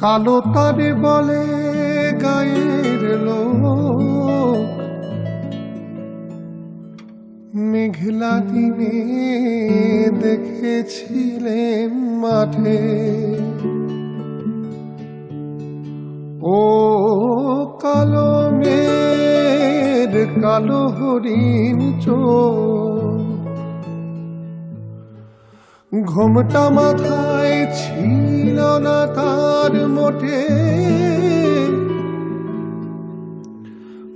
কালো তারে বলে গায়ের লোক। মেঘলা দিনে দেখেছিলেন মাঠে। ও কালো মের কালো হরিণ চোখ। ঘোমটা মাথায় ছিল না তার মোটে।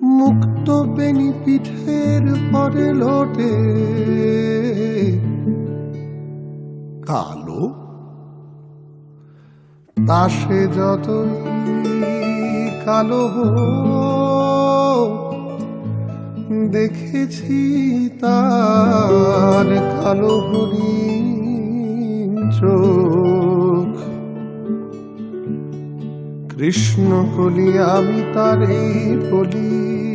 মুক্ত বেনি পিঠের পরে লোটে। কালো? তা সে যতই কালো দেখেছি তার কালো হরিণ চোখ কৃষ্ণ কলি আমি তারে বলি।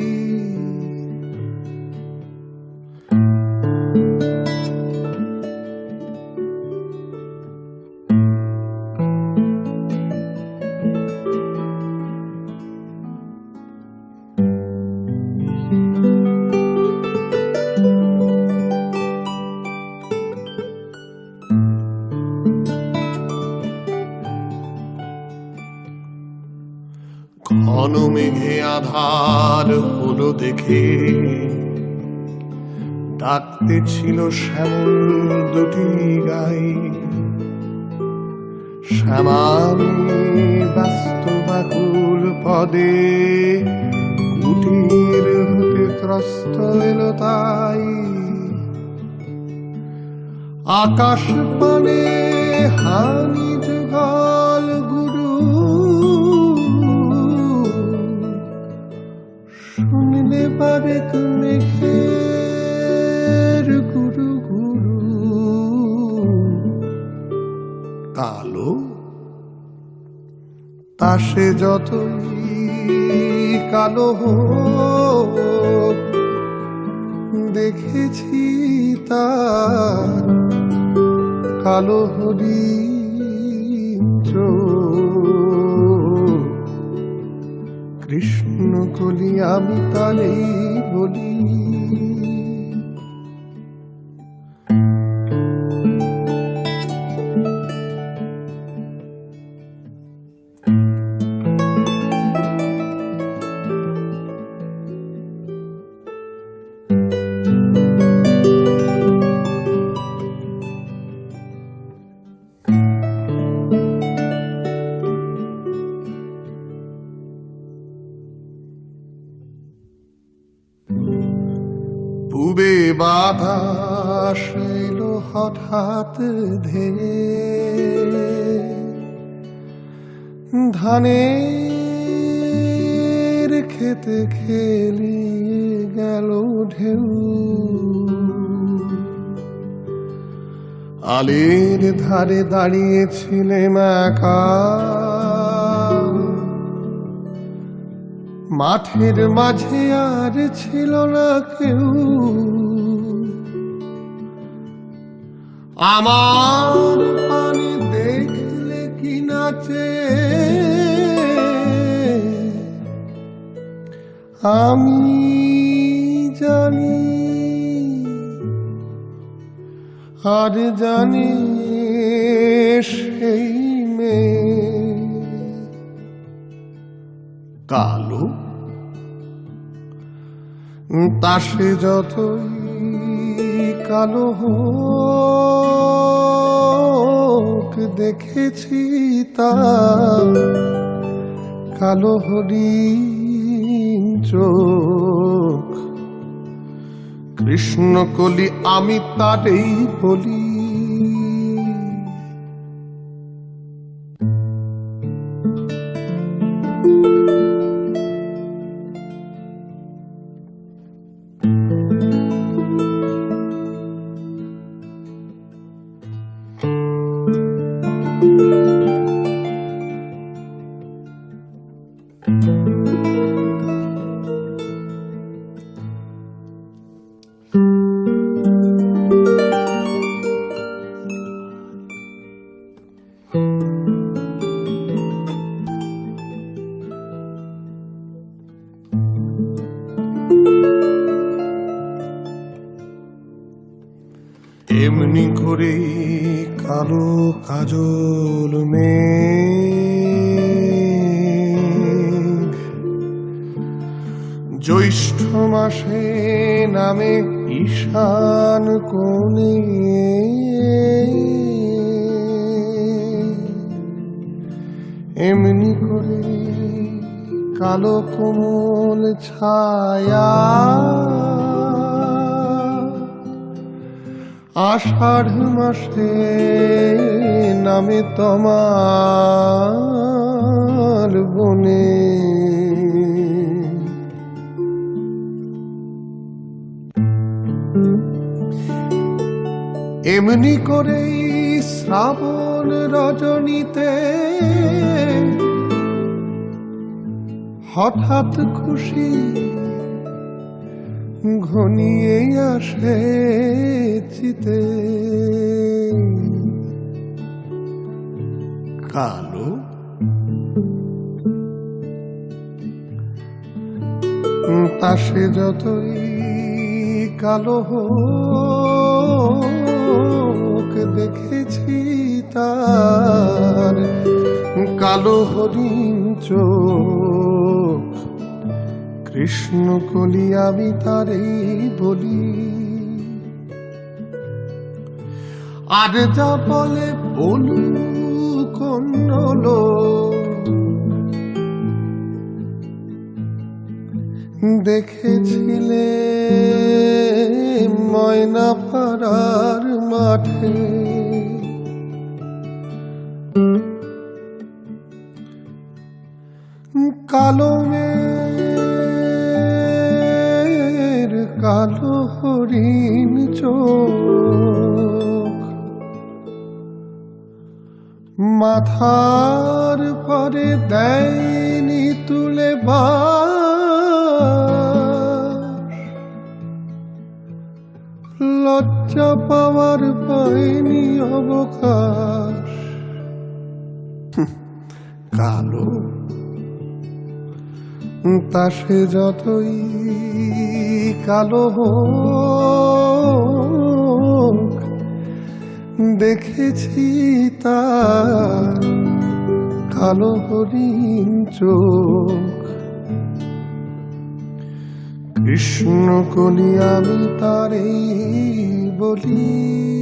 ঘন মেঘে আধার হলো দেখে। ডাকতে ছিল শ্যামল দুটি গাই। শ্যামামি ব্যস্ত বাকুল পদে, কুটির হতে ত্রস্ত এলো তাই। আকাশ পানে হানি যুগল শুনলে মেঘের গুরু গুরু কালো তাসে যতই কালো হোক দেখেছি তার কালো হরিণ চোখ। কৃষ্ণ কলি আমি তালেই বলি। বাতাস এলো হঠাৎ ধেয়ে ধানের খেতে খেলিয়ে গেল ঢেউ। আলের ধারে দাঁড়িয়েছিলেন একা মাঠের মাঝে আর ছিল না কেউ। আমার পানি দেখলে কি নাচে? আমি জানি আর জানি সেই মেয়ে। কালো? তাসে যতই কালো হোক দেখেছি তা। কালো হরিণ চোখ। কৃষ্ণ কলি আমি তারেই বলি। এমনি করে কালো কাজল মেঘ। জ্যৈষ্ঠ মাসে নামে ঈশান কোণে। এমনি করে কালো কোমল ছায়া। আষাঢ় মাসে নামে তোমার বনে। এমনি করেই শ্রাবণ রজনীতে হঠাৎ খুশি ঘনিয়ে আসে চিতে। কালো? তাসে যতই কালো হোক দেখেছি তার কালো হরিণ চোখ কৃষ্ণ কলি আমি তারেই বলি। আর যা বলে বলু দেখেছিলে ময়না পাড়ার মাঠে। কালো মের হরিণ চোখ। মাথার পরে দেয়নি তুলে বাস লজ্জা পাওয়ার পায়নি অবকাশ। কালো তা সে যতই কালো হোক, দেখেছি তার কালো হরিণ চোখ। কৃষ্ণ কলি আমি তারেই বলি।